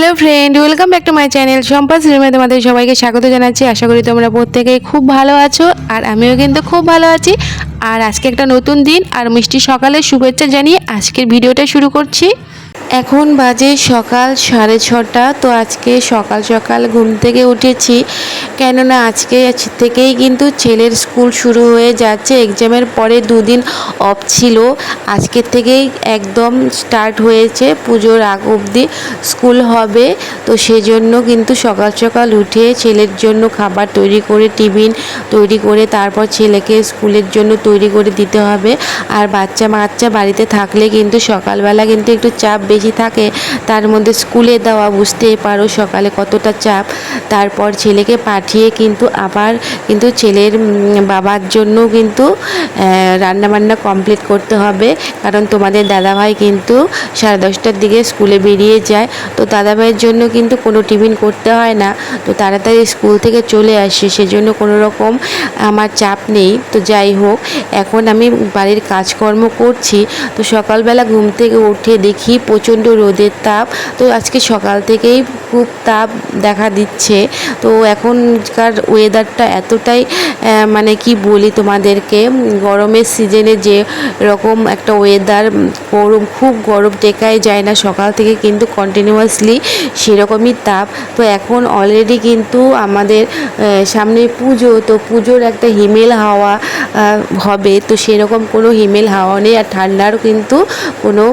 Hello friend, welcome back to my channel সম্পাস রিমে। তোমাদের সবাইকে স্বাগত জানাচ্ছি। আশা করি তোমরা প্রত্যেকেই খুব ভালো আছো আর আমিও কিন্তু খুব ভালো আছি। আর আজকে একটা নতুন দিন আর মিষ্টি সকালে শুভেচ্ছা জানিয়ে আজকের ভিডিওটা শুরু করছি। এখন বাজে সকাল সাড়ে ছটা, তো আজকে সকাল সকাল ঘুম থেকে উঠেছি। কেননা আজকে থেকেই কিন্তু ছেলের স্কুল শুরু হয়ে যাচ্ছে। এক্সামের পরে দুদিন অফ ছিল। আজকের থেকেই একদম স্টার্ট হয়েছে পুজোর আগ অবধি স্কুল হবে। তো সেজন্য কিন্তু সকাল সকাল উঠে ছেলের জন্য খাবার তৈরি করে, টিফিন তৈরি করে, তারপর ছেলেকে স্কুলের জন্য তৈরি করে দিতে হবে। আর বাচ্চা বাচ্চা বাড়িতে থাকলে কিন্তু সকালবেলা কিন্তু একটু চাপ বেশি থাকে, তার মধ্যে স্কুলে দেওয়া বুঝতেই পারো সকালে কতটা চাপ। তারপর ছেলেকে পাঠিয়ে কিন্তু আবার কিন্তু ছেলের বাবার জন্য কিন্তু রান্নাবান্না কমপ্লিট করতে হবে। কারণ তোমাদের দাদাভাই কিন্তু সাড়ে দশটার দিকে স্কুলে বেরিয়ে যায়। তো দাদাভাইয়ের জন্য কিন্তু কোনো টিফিন করতে হয় না। তো তাড়াতাড়ি স্কুল থেকে চলে আসে, সেজন্য কোনো রকম আমার চাপ নেই। তো যাই হোক, এখন আমি বাড়ির কাজকর্ম করছি। তো সকালবেলা ঘুম থেকে উঠে দেখি প্রচণ্ড রোদের তাপ। তো আজকে সকাল থেকেই খুব তাপ দেখা দিচ্ছে। তো এখনকার ওয়েদারটা এতটাই মানে কি বলি তোমাদেরকে, গরমের সিজনে যে রকম একটা ওয়েদার গরম, খুব গরম টেকাই যায় না সকাল থেকে, কিন্তু কন্টিনিউয়াসলি সেরকমই তাপ। তো এখন অলরেডি কিন্তু আমাদের সামনে পুজো, তো পুজোর একটা হিমেল হাওয়া হবে। তো সেরকম কোনো হিমেল হাওয়া নেই, আর ঠান্ডারও কিন্তু কোনো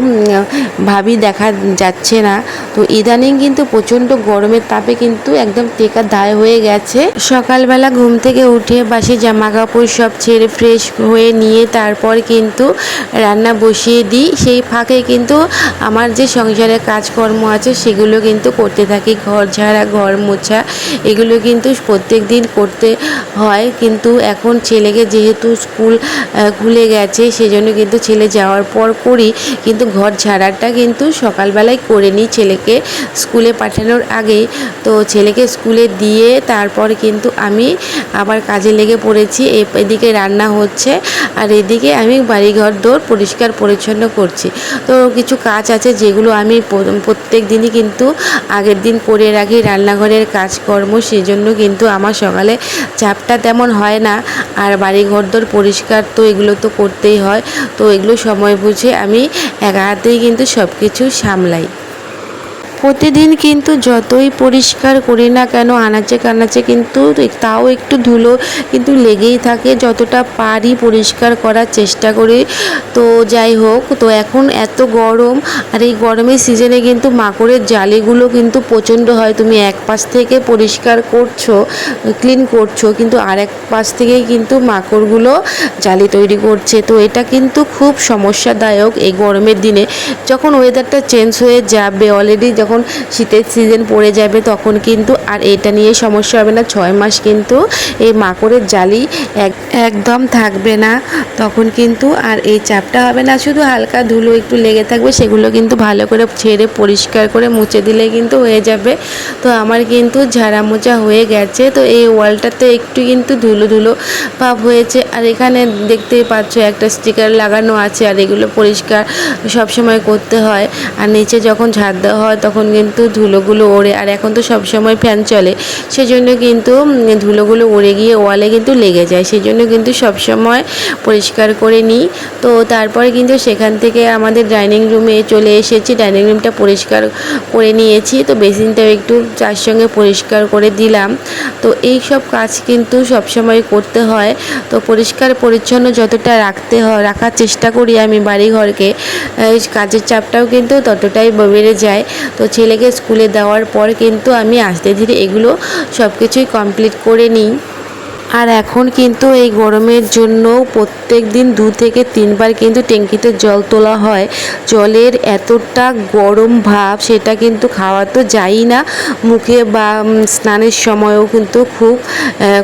ভাবি দেখা যাচ্ছে না। তো ইদানিং কিন্তু প্রচণ্ড গরমের তাপে কিন্তু একদম টেকা দায় হয়ে গেছে। সকালবেলা ঘুম থেকে উঠে বাসে জামা কাপড় সব ছেড়ে ফ্রেশ হয়ে নিয়ে তারপর কিন্তু রান্না বসিয়ে দিই। সেই ফাঁকে কিন্তু আমার যে সংসারের কাজকর্ম আছে, সেগুলো কিন্তু করতে থাকি। ঘর ঝাড়া, ঘর মোছা, এগুলো কিন্তু প্রত্যেক দিন করতে হয়। কিন্তু এখন ছেলেকে যেহেতু স্কুল খুলে গেছে, সেজন্য কিন্তু ছেলে যাওয়ার পর করি। কিন্তু ঘর ঝাড়াটা কিন্তু সকালবেলায় করে নিই ছেলেকে স্কুলে পাঠানোর আগেই। তো ছেলেকে স্কুলে দিয়ে তারপর কিন্তু আমি আবার কাজে লেগে পড়েছি। এদিকে রান্না হচ্ছে আর এদিকে আমি বাড়িঘর দৌড় পরিষ্কার পরিচ্ছন্ন করছি। তো কিছু কাজ আছে যেগুলো আমি প্রত্যেক দিনই কিন্তু আগের দিন করে রাখি রান্নাঘরের কাজকর্ম, সেজন্য কিন্তু আমার সকালে চাপটা তেমন হয় না। আর বাড়ি ঘরদোর পরিষ্কার তো এগুলো তো করতেই হয়। তো এগুলো সময় বুঝে আমি একা হাতেই কিন্তু সব কিছু সামলাই। প্রতিদিন কিন্তু যতই পরিষ্কার করি না কেন, আনাচে কানাচে কিন্তু তাও একটু ধুলো কিন্তু লেগেই থাকে। যতটা পারি পরিষ্কার করার চেষ্টা করি। তো যাই হোক, তো এখন এত গরম আর এই গরমের সিজনে কিন্তু মাকড়ের জালিগুলো কিন্তু প্রচণ্ড হয়। তুমি এক পাশ থেকে পরিষ্কার করছ, ক্লিন করছ, কিন্তু আরেক পাশ থেকেই কিন্তু মাকড়গুলো জালি তৈরি করছে। তো এটা কিন্তু খুব সমস্যাদায়ক এই গরমের দিনে। যখন ওয়েদারটা চেঞ্জ হয়ে যাবে অলরেডি যখন শীতের সিজন পড়ে যাবে তখন কিন্তু আর এটা নিয়ে সমস্যা হবে না। ছয় মাস কিন্তু এই মাকড়ের জালি এক, একদম থাকবে না। তখন কিন্তু আর এই চাপটা হবে না। শুধু হালকা ধুলো একটু লেগে থাকবে, সেগুলো কিন্তু ভালো করে ছেড়ে পরিষ্কার করে মুছে দিলে কিন্তু হয়ে যাবে। তো আমার কিন্তু ঝাড়া মোছা হয়ে গেছে। তো এই ওয়ালটাতে একটু কিন্তু ধুলো ধুলো ভাব হয়েছে। আর এখানে দেখতেই পাচ্ছ একটা স্টিকার লাগানো আছে, আর এগুলো পরিষ্কার সব সময় করতে হয়। আর নিচে যখন ঝাড় দেওয়া হয় তখন কিন্তু ধুলোগুলো ওড়ে, আর এখন তো সব সময় ফ্যান চলে। সেজন্য কিন্তু ধুলোগুলো উড়ে গিয়ে ওয়ালে কিন্তু লেগে যায়। সেই জন্য কিন্তু সব সময় পরিষ্কার করে নিই। তো তারপরে কিন্তু সেখান থেকে আমাদের ডাইনিং রুমে চলে এসেছি। ডাইনিং রুমটা পরিষ্কার করে নিয়েছি। তো বেসিনটাও একটু চার সঙ্গে পরিষ্কার করে দিলাম। তো এই সব কাজ কিন্তু সব সময় করতে হয়। তো পরিষ্কার পরিচ্ছন্ন যতটা রাখতে হয় রাখার চেষ্টা করি আমি বাড়ি ঘরকে কাজের চাপটাও কিন্তু ততটাই বেড়ে যায়। তো ছেলেকে স্কুলে দেওয়ার পর কিন্তু আমি আস্তে ধীরে এগুলো সব কিছুই কমপ্লিট করে নিই। আর এখন কিন্তু এই গরমের জন্য প্রত্যেক দিন দু থেকে তিনবার কিন্তু ট্যাঙ্কিতে জল তোলা হয়। জলের এতটা গরম ভাব, সেটা কিন্তু খাওয়া তো যায়ই না। মুখে বা স্নানের সময়ও কিন্তু খুব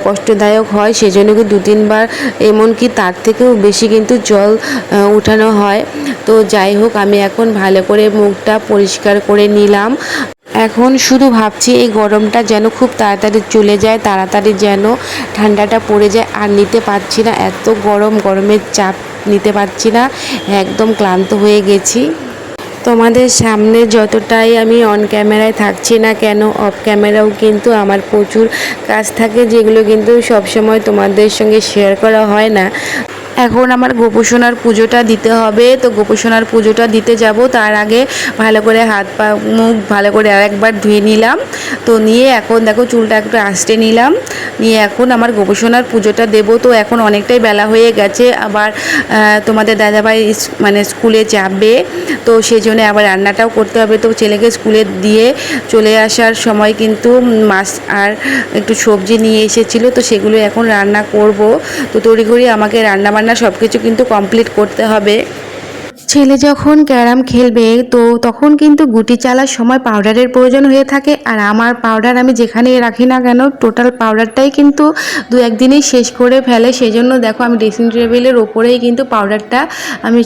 কষ্টদায়ক হয়। সেজন্য কিন্তু দু তিনবার এমনকি তার থেকেও বেশি কিন্তু জল উঠানো হয়। তো যাই হোক, আমি এখন ভালো করে মুখটা পরিষ্কার করে নিলাম। এখন শুধু ভাবছি এই গরমটা যেন খুব তাড়াতাড়ি চলে যায়, তাড়াতাড়ি যেন ঠান্ডাটা পড়ে যায়। আর নিতে পারছি না, এত গরম, গরমের চাপ নিতে পারছি না, একদম ক্লান্ত হয়ে গেছি। তোমাদের সামনে যতটাই আমি অন ক্যামেরায় থাকছি না কেন অফ ক্যামেরাও কিন্তু আমার প্রচুর কাজ থাকে, যেগুলো কিন্তু সবসময় তোমাদের সঙ্গে শেয়ার করা হয় না। এখন আমার গোপোষণার পুজোটা দিতে হবে। তো গোপোষণার পুজোটা দিতে যাব। তার আগে ভালো করে হাত পা, মুখ ভালো করে আরেকবার ধুয়ে নিলাম। তো নিয়ে এখন দেখো চুলটা একটু আঁচড়ে নিলাম। নিয়ে এখন আমার গোপোষণার পুজোটা দেব। তো এখন অনেকটাই বেলা হয়ে গেছে। আবার তোমাদের দাদাভাই মানে স্কুলে যাবে। তো সেই জন্য আবার রান্নাটাও করতে হবে। তো ছেলেকে স্কুলে দিয়ে চলে আসার সময় কিন্তু মাছ আর একটু সবজি নিয়ে এসেছিল। তো সেগুলো এখন রান্না করব। তো তড়িঘড়ি আমাকে রান্না বান্না সব কিছু কিন্তু কমপ্লিট করতে হবে। ছেলে যখন ক্যারাম খেলবে, তো তখন কিন্তু গুটি চালার সময় পাউডারের প্রয়োজন হয়ে থাকে। আর আমার পাউডার আমি যেখানেই রাখি না কেন টোটাল পাউডারটাই কিন্তু দু একদিনেই শেষ করে ফেলে। সেই জন্য দেখো আমি ড্রেসিং টেবিলের ওপরেই কিন্তু পাউডারটা আমি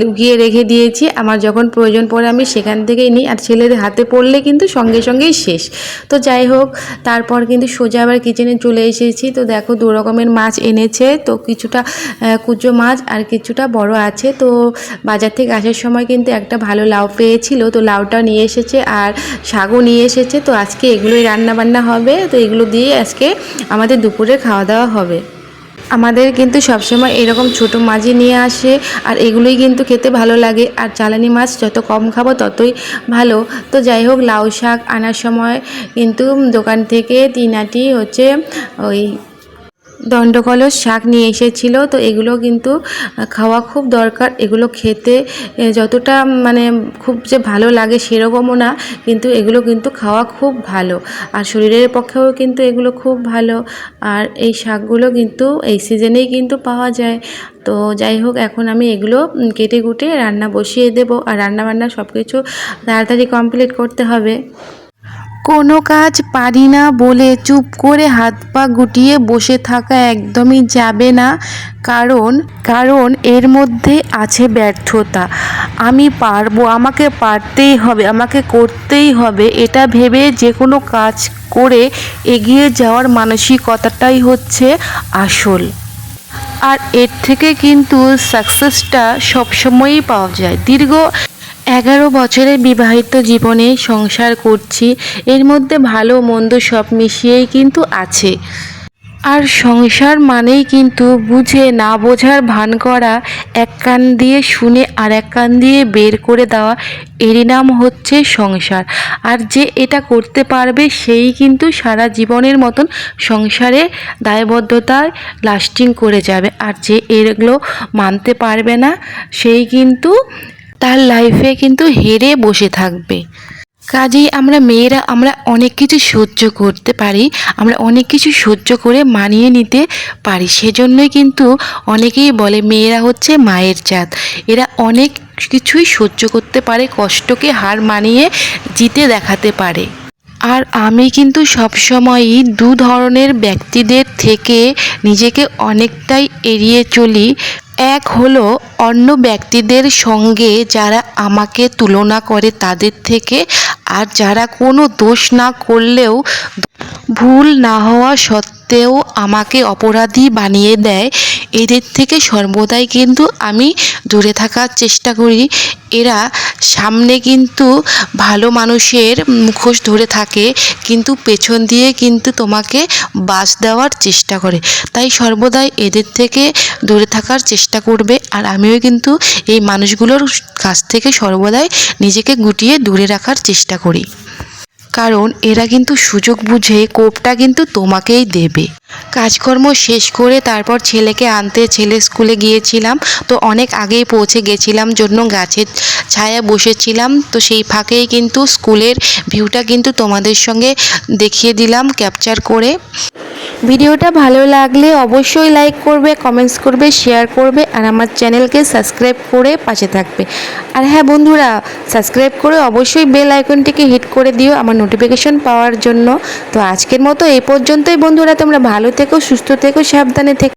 লুকিয়ে রেখে দিয়েছি। আমার যখন প্রয়োজন পড়ে আমি সেখান থেকেই নিই। আর ছেলের হাতে পড়লে কিন্তু সঙ্গে সঙ্গেই শেষ। তো যাই হোক, তারপর কিন্তু সোজা আবার কিচেনে চলে এসেছি। তো দেখো দু রকমের মাছ এনেছে। তো কিছুটা কুচো মাছ আর কিছুটা বড় আছে। তো বাজার থেকে আসার সময় কিন্তু একটা ভালো লাউ পেয়েছিল, তো লাউটা নিয়ে এসেছে আর শাকও নিয়ে এসেছে, তো আজকে এগুলোই রান্না বান্না হবে, তো এগুলো দিয়ে আজকে আমাদের দুপুরে খাওয়া দাওয়া হবে। আমাদের কিন্তু সবসময় এরকম ছোট মাছই নিয়ে আসে আর এগুলোই কিন্তু খেতে ভালো লাগে আর চালানি মাছ যত কম খাব ততই ভালো। তো যাই হোক, লাউ শাক আনার সময় কিন্তু দোকান থেকে তিন আটি হচ্ছে ওই দণ্ডকলস, শাক নিয়ে এসেছিল। তো এগুলো কিন্তু খাওয়া খুব দরকার। এগুলো খেতে যতটা মানে খুব যে ভালো লাগে সেরকমও না, কিন্তু এগুলো কিন্তু খাওয়া খুব ভালো। আর শরীরের পক্ষেও কিন্তু এগুলো খুব ভালো। আর এই শাকগুলো কিন্তু এই সিজনেই কিন্তু পাওয়া যায়। তো যাই হোক, এখন আমি এগুলো কেটে কুটে রান্না বসিয়ে দেবো। আর রান্না বান্না সব কিছু তাড়াতাড়ি কমপ্লিট করতে হবে। কোনো কাজ পারি না বলে চুপ করে হাত পা গুটিয়ে বসে থাকা একদমই যাবে না, কারণ কারণ এর মধ্যে আছে ব্যর্থতা। আমি পারব, আমাকে পারতেই হবে, আমাকে করতেই হবে। এটা ভেবে যে কোনো কাজ করে এগিয়ে যাওয়ার মানসিকতাটাই হচ্ছে আসল। আর এর থেকে কিন্তু সাকসেসটা সবসময়ই পাওয়া যায়। দীর্ঘ এগারো বছরের বিবাহিত জীবনে সংসার করছি, এর মধ্যে ভালো মন্দ সব মিশিয়েই কিন্তু আছে। আর সংসার মানেই কিন্তু বুঝে না বোঝার ভান করা, এক কান দিয়ে শুনে আর এক কান দিয়ে বের করে দেওয়া, এরই নাম হচ্ছে সংসার। আর যে এটা করতে পারবে সেই কিন্তু সারা জীবনের মতন সংসারে দায়বদ্ধতায় লাস্টিং করে যাবে। আর যে এগুলো মানতে পারবে না, সেই কিন্তু তার লাইফে কিন্তু হেরে বসে থাকবে। কাজেই আমরা মেয়েরা, আমরা অনেক কিছু সহ্য করতে পারি, আমরা অনেক কিছু সহ্য করে মানিয়ে নিতে পারি। সেজন্যই কিন্তু অনেকেই বলে মেয়েরা হচ্ছে মায়ের জাত। এরা অনেক কিছুই সহ্য করতে পারে, কষ্টকে হার মানিয়ে জিতে দেখাতে পারে। আর আমি কিন্তু সবসময়ই দু ধরনের ব্যক্তিদের থেকে নিজেকে অনেকটাই এড়িয়ে চলি। এক হলো অন্য ব্যক্তিদের সঙ্গে যারা আমাকে তুলনা করে তাদের থেকে, আর যারা কোনো দোষ না করলেও ভুল না হওয়া সত্ত্বেও আমাকে অপরাধী বানিয়ে দেয়, এদের থেকে সর্বদাই কিন্তু আমি দূরে থাকার চেষ্টা করি। এরা সামনে কিন্তু ভালো মানুষের মুখোশ ধরে থাকে, কিন্তু পেছন দিয়ে কিন্তু তোমাকে বাস দেওয়ার চেষ্টা করে। তাই সর্বদাই এদের থেকে দূরে থাকার চেষ্টা করবে, আর আমিও কিন্তু এই মানুষগুলোর কাছ থেকে সর্বদাই নিজেকে গুটিয়ে দূরে রাখার চেষ্টা করি। কারণ এরা কিন্তু সুযোগ বুঝে কোপটা কিন্তু তোমাকেই দেবে। কাজকর্ম শেষ করে তারপর ছেলেকে আনতে ছেলে স্কুলে গিয়েছিলাম, তো অনেক আগেই পৌঁছে গেছিলাম জন্য গাছের ছায়া বসেছিলাম, তো সেই ফাঁকেই কিন্তু স্কুলের ভিউটা কিন্তু তোমাদের সঙ্গে দেখিয়ে দিলাম ক্যাপচার করে। ভিডিওটা ভালো লাগলে অবশ্যই লাইক করবে, কমেন্টস করবে, শেয়ার করবে, আর আমার চ্যানেলকে সাবস্ক্রাইব করে পাশে থাকবে। আর হ্যাঁ বন্ধুরা, সাবস্ক্রাইব করে অবশ্যই বেল আইকনটিকে হিট করে দিও, আমার নোটিফিকেশন পাওয়ার জন্য। তো আজকের মতো এই পর্যন্তই বন্ধুরা, তোমরা ভালো থেকো, সুস্থ থেকো, সাবধানে থেকো।